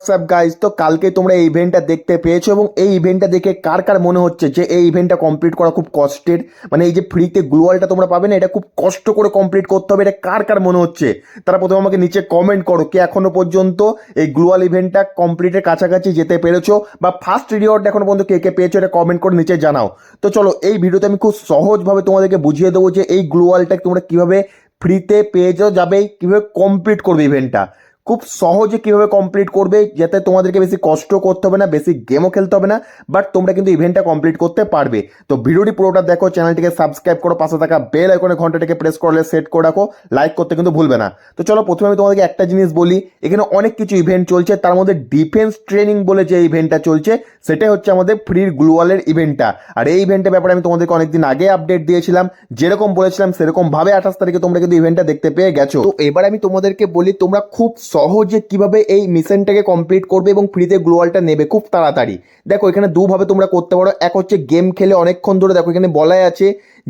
WhatsApp guys তো কালকে তোমরা এই ইভেন্টটা দেখতে পেয়েছ এবং এই ইভেন্টটা দেখে কার কার মনে হচ্ছে যে এই ইভেন্টটা কমপ্লিট করা খুব কষ্টের মানে এই যে ফ্রিতে গ্লোয়ালটা তোমরা পাবে না, এটা খুব কষ্ট করে কমপ্লিট করতে হবে, এটা কার কার মনে হচ্ছে? তারা প্রথমে আমাকে নিচে কমেন্ট করো কে এখনও পর্যন্ত এই গ্লোয়াল ইভেন্টটা কমপ্লিটের কাছাকাছি যেতে পেরেছ বা ফার্স্ট রিওয়ার্ড এখনও পর্যন্ত কে কে পেয়েছ এটা কমেন্ট করে নিচে জানাও। তো চলো, এই ভিডিওতে আমি খুব সহজভাবে তোমাদেরকে বুঝিয়ে দেবো যে এই গ্লোয়ালটা তোমরা কীভাবে ফ্রিতে পেয়ে যাও যাবে, কীভাবে কমপ্লিট করবে ইভেন্টটা খুব সহজে কীভাবে কমপ্লিট করবে, যাতে তোমাদেরকে বেশি কষ্ট করতে হবে না, বেশি গেমও খেলতে হবে না বাট তোমরা কিন্তু ইভেন্টটা কমপ্লিট করতে পারবে। তো ভিডিওটি পুরোটা দেখো চ্যানেলটিকে সাবস্ক্রাইব করো, পাশে থাকা বেল আইকনে ঘন্টাটাকে প্রেস করলে সেট করে রাখো লাইক করতে কিন্তু ভুলবে না। তো চলো, প্রথমে আমি তোমাদেরকে একটা জিনিস বলি, এখানে অনেক কিছু ইভেন্ট চলছে, তার মধ্যে ডিফেন্স ট্রেনিং বলে যে ইভেন্টটা চলছে, সেটাই হচ্ছে আমাদের ফ্রির গ্লোয়ালের ইভেন্টটা আর এই ইভেন্টের ব্যাপারে আমি তোমাদেরকে অনেকদিন আগে আপডেট দিয়েছিলাম, যেরকম বলেছিলাম সেরকম ভাবে আঠাশ তারিখে তোমরা কিন্তু ইভেন্টটা দেখতে পেয়ে গেছো। তো এবার আমি তোমাদেরকে বলি, তোমরা খুব সহজে কীভাবে এই মিশনটাকে কমপ্লিট করবে এবং ফ্রিতে গ্লোয়ালটা নেবে খুব তাড়াতাড়ি। দেখো, এখানে দুভাবে তোমরা করতে পারো। এক হচ্ছে গেম খেলে অনেকক্ষণ ধরে, দেখো, এখানে বলাই আছে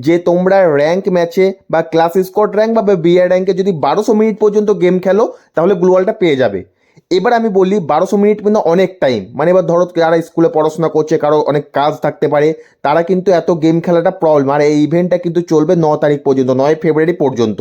যে তোমরা র্যাঙ্ক ম্যাচে বা ক্লাস স্কোয়াড র্যাঙ্ক বা বিআর র্যাঙ্কে যদি বারোশো মিনিট পর্যন্ত গেম খেলো, তাহলে গ্লোয়ালটা পেয়ে যাবে। এবার আমি বলি, বারোশো মিনিট কিন্তু অনেক টাইম মানে এবার ধরো, যারা স্কুলে পড়াশোনা করছে, কারও অনেক কাজ থাকতে পারে, তারা কিন্তু এত গেম খেলাটা প্রবলেম আর এই ইভেন্টটা কিন্তু চলবে ন তারিখ পর্যন্ত, নয় ফেব্রুয়ারি পর্যন্ত।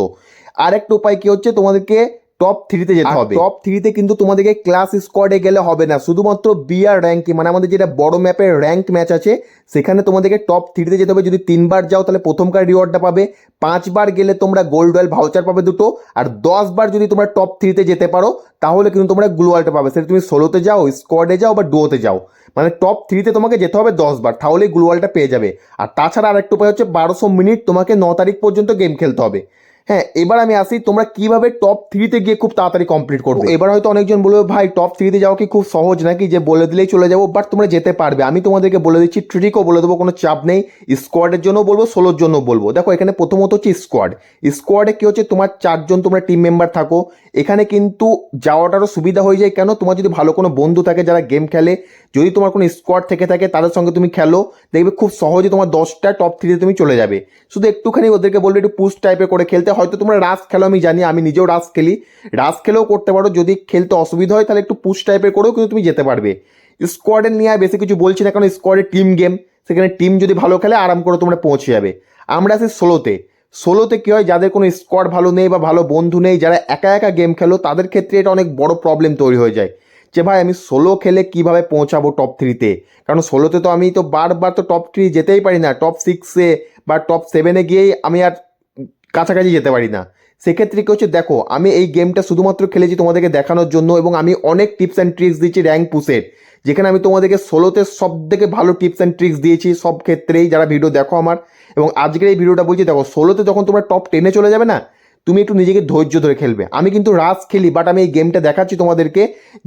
আর একটা উপায় কি হচ্ছে? তোমাদেরকে টপ থ্রিতে যেতে হবে। টপ থ্রিতে কিন্তু তোমাদেরকে ক্লাস স্কোয়াডে গেলে হবে না। শুধুমাত্র বিআর র্যাঙ্কে মানে আমাদের যেটা বড় ম্যাপের র্যাঙ্ক ম্যাচ আছে সেখানে তোমাদেরকে টপ থ্রিতে যেতে হবে। যদি তিনবার যাও তাহলে প্রথমকার রিওয়ার্ডটা পাবে। পাঁচবার গেলে তোমরা গোল্ড রয়্যাল ভাউচার পাবে দুটো। আর দশবার যদি তোমরা টপ থ্রিতে যেতে পারো তাহলে কিন্তু তোমরা গ্লোয়ালটা পাবে। সেটা তুমি ষোলোতে যাও স্কোয়াডে যাও বা ডুয়োতে যাও। মানে টপ থ্রিতে তোমাকে যেতে হবে দশবার তাহলেই গ্লোয়ালটা পেয়ে যাবে। আর তাছাড়া আরেকটা উপায় হচ্ছে বারোশো মিনিট তোমাকে ন তারিখ পর্যন্ত গেম খেলতে হবে। হ্যাঁ এবার আমি আসি তোমরা কীভাবে টপ থ্রিতে গিয়ে খুব তাড়াতাড়ি কমপ্লিট করবে? এবার হয়তো অনেকজন বলবে ভাই টপ থ্রিতে যাওয়া কি খুব সহজ নাকি? যে বলে দিলেই চলে যাব বাট তোমরা যেতে পারবে। আমি তোমাদেরকে বলে দিচ্ছি ট্রিকও বলে দেবো কোনো চাপ নেই। স্কোয়াডের জন্য বলব ষোলোর জন্য বলব। দেখো এখানে প্রথমত হচ্ছে স্কোয়াড স্কোয়াডে কি হচ্ছে তোমার চারজন তোমরা টিম মেম্বার থাকো। এখানে কিন্তু যাওয়াটারও সুবিধা হয়ে যায় কেন? তোমার যদি ভালো কোনো বন্ধু থাকে যারা গেম খেলে যদি তোমার কোনো স্কোয়াড থেকে থাকে তাদের সঙ্গে তুমি খেলো দেখবে খুব সহজে তোমার দশটা টপ থ্রিতে তুমি চলে যাবে। শুধু একটুখানি ওদেরকে বলবে একটু পুশ টাইপের করে খেলতে। হয়তো তোমরা রাস খেলো, আমি জানি, আমি নিজেও রাস খেলি। রাস খেলেও করতে পারো, যদি খেলতে অসুবিধা হয়, তাহলে একটু পুশ টাইপের করেও কিন্তু তুমি যেতে পারবে। স্কোয়াডের নিয়ে বেশি কিছু বলছি না, কারণ স্কোয়াডের টিম গেম সেখানে টিম যদি ভালো খেলে, আরাম করে তোমরা পৌঁছে যাবে। আমরা আছি ষোলোতে। ষোলোতে কী হয়, যাদের কোনো স্কোয়াড ভালো নেই বা ভালো বন্ধু নেই, যারা একা একা গেম খেলো, তাদের ক্ষেত্রে এটা অনেক বড় প্রবলেম তৈরি হয়ে যায়। যে ভাই, আমি ষোলো খেলে কীভাবে পৌঁছাবো টপ থ্রিতে কারণ ষোলোতে তো আমি তো বারবার তো টপ থ্রি যেতেই পারি না। টপ সিক্সে বা টপ সেভেনে গিয়েই আমি আর কাছাকাছি যেতে পারি না। সেক্ষেত্রে কী হচ্ছে, দেখো, আমি এই গেমটা শুধুমাত্র খেলেছি তোমাদেরকে দেখানোর জন্য এবং আমি অনেক টিপস অ্যান্ড ট্রিক্স দিচ্ছি র্যাঙ্ক পুষের যেখানে আমি তোমাদেরকে ষোলোতে সব থেকে ভালো টিপস অ্যান্ড ট্রিক্স দিয়েছি সব ক্ষেত্রেই যারা ভিডিও দেখো আমার। এবং আজকের এই ভিডিওটা বলছি, দেখো, ষোলোতে যখন তোমরা টপ টেনে চলে যাবে না, তুমি একটু নিজেকে ধৈর্য ধরে খেলবে। আমি কিন্তু রাস খেলি বাট আমি এই গেমটা দেখাচ্ছি তোমাদেরকে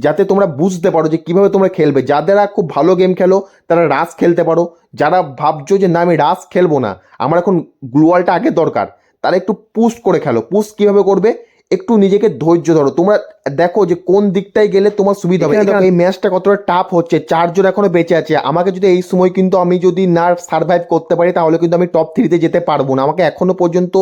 যাতে তোমরা বুঝতে পারো যে কীভাবে তোমরা খেলবে। যারা খুব ভালো গেম খেলো, তারা রাস খেলতে পারো। যারা ভাবছ যে না, আমি রাস খেলব না, আমার এখন গ্লোয়ালটা আগে দরকার। তারা একটু পুশ করে খেলো। পুশ কীভাবে করবে? একটু নিজেকে ধৈর্য ধরো। তোমরা দেখো যে কোন দিকটায় গেলে তোমার সুবিধা হবে। এই ম্যাচটা কতটা টাফ হচ্ছে। চারজন এখনও বেঁচে আছে। আমাকে যদি এই সময় কিন্তু আমি যদি না সার্ভাইভ করতে পারি তাহলে কিন্তু আমি টপ থ্রিতে যেতে পারব না। আমাকে এখনও পর্যন্ত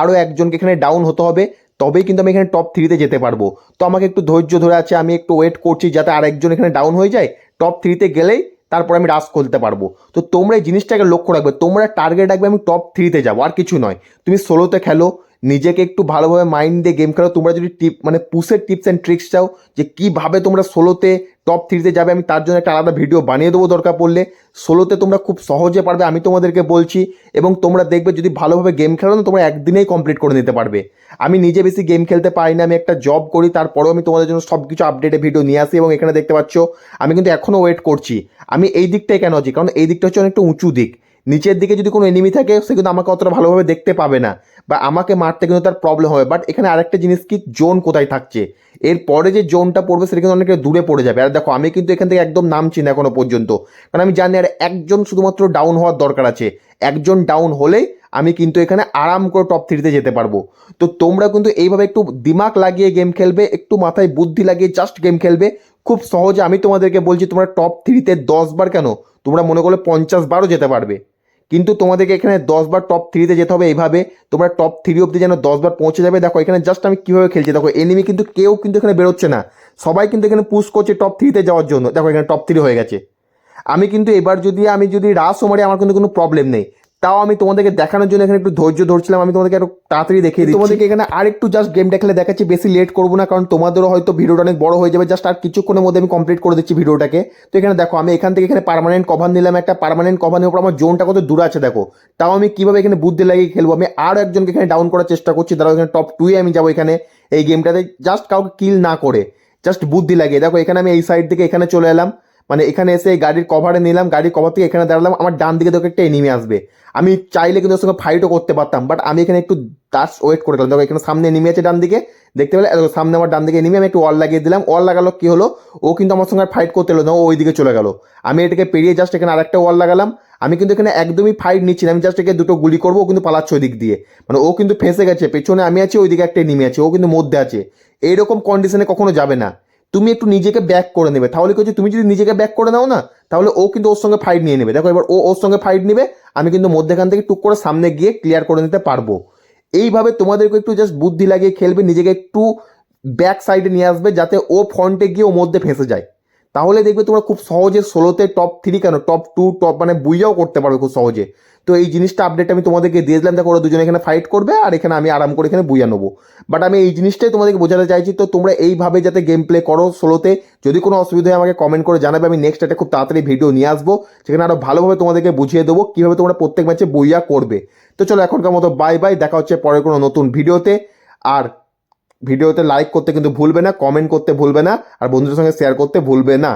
আরও একজনকে এখানে ডাউন হতে হবে। তবেই কিন্তু আমি এখানে টপ থ্রিতে যেতে পারব। তো আমাকে একটু ধৈর্য ধরে আছে। আমি একটু ওয়েট করছি যাতে আরেকজন এখানে ডাউন হয়ে যায়। টপ থ্রিতে গেলেই তারপর আমি রাস খুলতে পারব। তো তোমরা এই জিনিসটাকে লক্ষ্য রাখবে, তোমরা টার্গেট রাখবে আমি টপ থ্রিতে যাব, আর কিছু নয়। তুমি ষোলোতে খেলো নিজেকে একটু ভালোভাবে মাইন্ড দিয়ে গেম খেলো। তোমরা যদি টিপ মানে পুষের টিপস অ্যান্ড ট্রিক্স চাও যে কীভাবে তোমরা সোলোতে টপ থ্রিতে যাবে, আমি তার জন্য একটা আলাদা ভিডিও বানিয়ে দেবো দরকার পড়লে। সোলোতে তোমরা খুব সহজে পারবে, আমি তোমাদেরকে বলছি। এবং তোমরা দেখবে যদি ভালোভাবে গেম খেলো না, তোমরা একদিনেই কমপ্লিট করে নিতে পারবে। আমি নিজে বেশি গেম খেলতে পারি না, আমি একটা জব করি, তারপরেও আমি তোমাদের জন্য সব কিছু আপডেটে ভিডিও নিয়ে আসি এবং এখানে দেখতে পাচ্ছ, আমি কিন্তু এখনও ওয়েট করছি। আমি এই দিকটাই কেন আছি? কারণ এই দিকটা হচ্ছে অনেকটা উঁচু দিক। নিচের দিকে যদি কোনো এনিমি থাকে, সে কিন্তু আমাকে অতটা ভালোভাবে দেখতে পাবে না বা আমাকে মারতে কিন্তু তার প্রবলেম হবে। বাট এখানে আরেকটা জিনিস কি? জোন কোথায় থাকছে? এর পরে যে জোনটা পড়বে, সেটা কিন্তু অনেকটা দূরে পড়ে যাবে। আর দেখো, আমি কিন্তু এখান থেকে একদম নামছি না এখনও পর্যন্ত। কারণ আমি জানি, আর একজন শুধুমাত্র ডাউন হওয়ার দরকার আছে। একজন ডাউন হলেই আমি কিন্তু এখানে আরাম করে টপ থ্রিতে যেতে পারব। তো তোমরা কিন্তু এইভাবে একটু দিমাগ লাগিয়ে গেম খেলবে, একটু মাথায় বুদ্ধি লাগিয়ে জাস্ট গেম খেলবে। খুব সহজে আমি তোমাদেরকে বলছি, তোমরা টপ থ্রিতে দশ বার কেন? তোমরা মনে করলে পঞ্চাশ বারও যেতে পারবে। কিন্তু তোমাদেরকে এখানে দশবার টপ থ্রিতে যেতে হবে এইভাবে। তোমরা টপ থ্রি অব্দি যেন দশবার পৌঁছে যাবে। দেখো, এখানে জাস্ট আমি কীভাবে খেলছি। দেখো এনিমি কিন্তু কেউ কিন্তু এখানে বেরোচ্ছে না। সবাই কিন্তু এখানে পুশ করছে টপ থ্রিতে যাওয়ার জন্য। দেখো, এখানে টপ থ্রি হয়ে গেছে। আমি কিন্তু এবার যদি, আমি যদি রাস মারি, আমার কিন্তু কোনো প্রবলেম নেই। তাও আমি তোমাদেরকে দেখানোর জন্য এখানে একটু ধৈর্য ধরছিলাম। আমি তোমাদেরকে একটু তাড়াতাড়ি দেখিয়ে দিই তোমাদেরকে এখানে আর একটু জাস্ট গেমটা খেলে দেখাচ্ছি বেশি লেট করব না কারণ তোমাদেরও হয়তো ভিডিওটা অনেক বড় হয়ে যাবে। জাস্ট আর কিছুক্ষণের মধ্যে আমি কমপ্লিট করে দিচ্ছি ভিডিওটাকে। তো এখানে দেখো আমি এখান থেকে এখানে পার্মানেন্ট কভার নিলাম একটা। পার্মানেন্ট কভার নেওয়ার পর আমার জোনটা কত দূর আছে দেখো। তাও আমি কীভাবে এখানে বুদ্ধি লাগিয়ে খেলব? আমি আরও একজনকে এখানে ডাউন করার চেষ্টা করছি। দাঁড়াও এখানে টপ টুয়ে আমি যাব এখানে। এই গেমটাতে জাস্ট কাউকে কিল না করে। জাস্ট বুদ্ধি লাগিয়ে। দেখো এখানে আমি এই সাইড থেকে এখানে চলে এলাম। মানে এখানে এসে গাড়ির কভারে নিলাম, গাড়ির কভার থেকে এখানে দাঁড়ালাম, আমার ডান দিকে দেখো একটা এনিমি আসবে। আমি চাইলে কিন্তু ওর সঙ্গে ফাইটও করতে পারতাম বাট আমি এখানে একটু দাস ওয়েট করে গেলাম দেখো, এখানে সামনে এনিমি আছে ডান দিকে, দেখতে পেলে? দেখো, সামনে আমার ডান দিকে এনিমি আমি একটু ওয়াল লাগিয়ে দিলাম। ওয়াল লাগালো কি হলো? ও কিন্তু আমার সঙ্গে ফাইট করতে এলো না, ও ওই দিকে চলে গেল। আমি এটাকে পেরিয়ে জাস্ট এখানে আরেকটা ওয়াল লাগালাম। আমি কিন্তু এখানে একদমই ফাইট নিচ্ছি না, আমি জাস্ট একে দুটো গুলি করব, ও কিন্তু পালাচ্ছে ওই দিক দিয়ে। মানে ও কিন্তু ফেঁসে গেছে, পেছনে আমি আছি, ওইদিকে একটা এনিমি আছে, ও কিন্তু মধ্যে আছে। এইরকম কন্ডিশনে কখনো যাবে না। তুমি একটু নিজেকে ব্যাক করে নেবে। তাহলে কি হচ্ছে? তুমি যদি নিজেকে ব্যাক করে নাও না, তাহলে ও কিন্তু ওর সঙ্গে ফাইট নিয়ে নেবে। দেখো, এবার ও ওর সঙ্গে ফাইট নেবে, আমি কিন্তু মধ্যেখান থেকে টুক করে সামনে গিয়ে ক্লিয়ার করে নিতে পারব। এইভাবে তোমাদেরকে একটু জাস্ট বুদ্ধি লাগিয়ে খেলবে, নিজেকে একটু ব্যাক সাইডে নিয়ে আসবে, যাতে ও ফ্রন্টে গিয়ে ও মধ্যে ফেঁসে যায়। তাহলে দেখবে তোমরা খুব সহজে ষোলোতে টপ থ্রি কেন? টপ টু টপ মানে বুইয়াও করতে পারবে খুব সহজে। তো এই জিনিসটা আপডেট আমি তোমাদেরকে দিয়ে দিলাম। দেখো ওরা দুজনে এখানে ফাইট করবে আর এখানে আমি আরাম করে এখানে বুইয়া নেব। বাট আমি এই জিনিসটাই তোমাদেরকে বোঝাতে চাইছি, তো তোমরা এইভাবে যাতে গেম প্লে করো ষোলোতে। যদি কোনো অসুবিধা হয় আমাকে কমেন্ট করে জানাবে। আমি নেক্সট একটা খুব তাড়াতাড়ি ভিডিও নিয়ে আসব সেখানে আরও ভালোভাবে তোমাদেরকে বুঝিয়ে দেবো কীভাবে তোমরা প্রত্যেক ম্যাচে বইয়া করবে। তো চলো এখনকার মতো বাই বাই দেখা হচ্ছে পরে কোনো নতুন ভিডিওতে আর ভিডিওতে লাইক করতে কিন্তু ভুলবে না কমেন্ট করতে ভুলবে না, আর বন্ধুদের সঙ্গে শেয়ার করতে ভুলবে না।